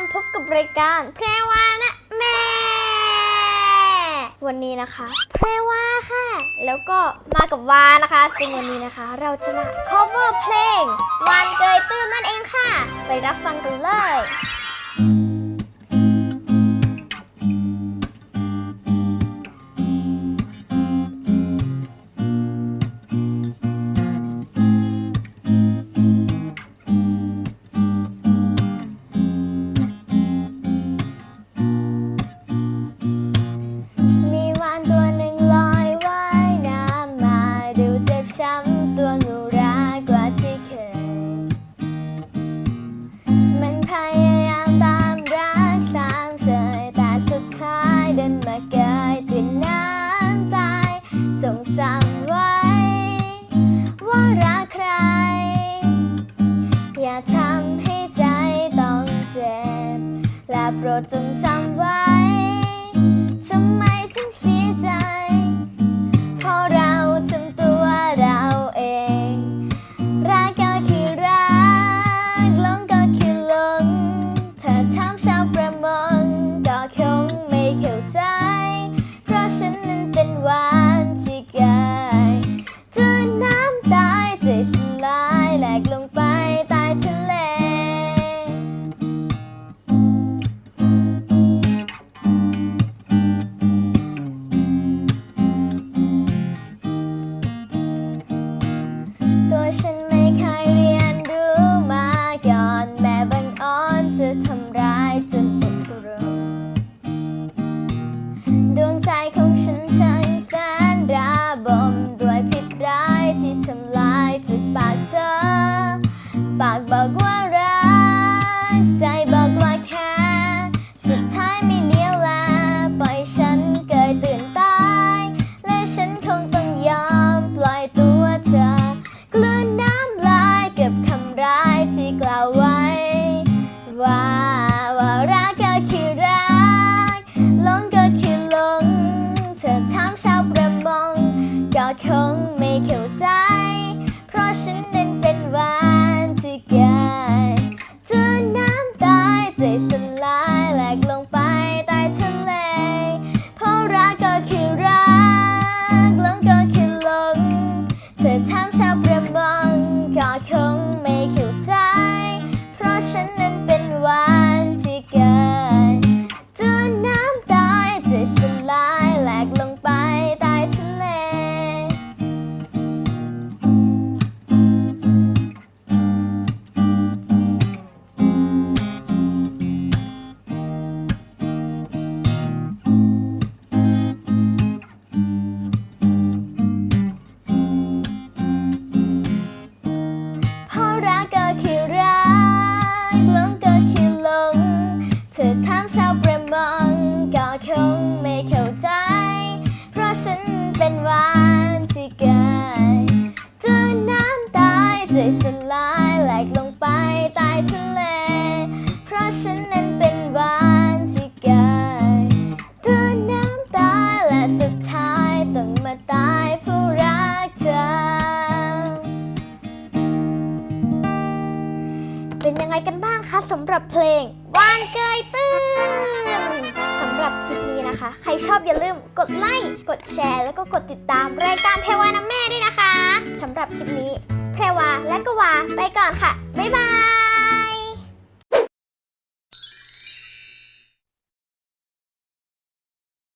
ญพบกับรายการแพรวานะแม่ วันนี้นะคะแพรวาค่ะ แล้วก็มากับวานะคะซึ่งวันนี้นะคะ เราจะมา cover เพลง วันเกยตื้นนั่นเองค่ะ ไปรับฟังกันเลย ให้ใจต้องเจ็บและโปรดจงจำไว้ กลงไปใต้ทะเล เพราะรักก็คือรักหลงก็คือหลงเธอทำชาวประมงก็คง คงไม่เข้าใจ เพราะฉันเป็นวานที่เกยจนน้ำตายใจสลายแหลกลงไปใต้ทะเล เพราะฉันนั้นเป็นวานที่เกยจนน้ำตายและสุดท้ายต้องมาตายเพราะรักเธอ เป็นยังไงกันบ้างคะสำหรับเพลง วานเกยตื้นสำหรับคลิปนี้นะคะ ใครชอบอย่าลืมกดไลค์กดแชร์ แล้วก็กดติดตามรายการแพรวาน้ำแม่ด้วยนะคะสำหรับคลิปนี้แพรวาและก็วาไปก่อนค่ะ บ๊ายบาย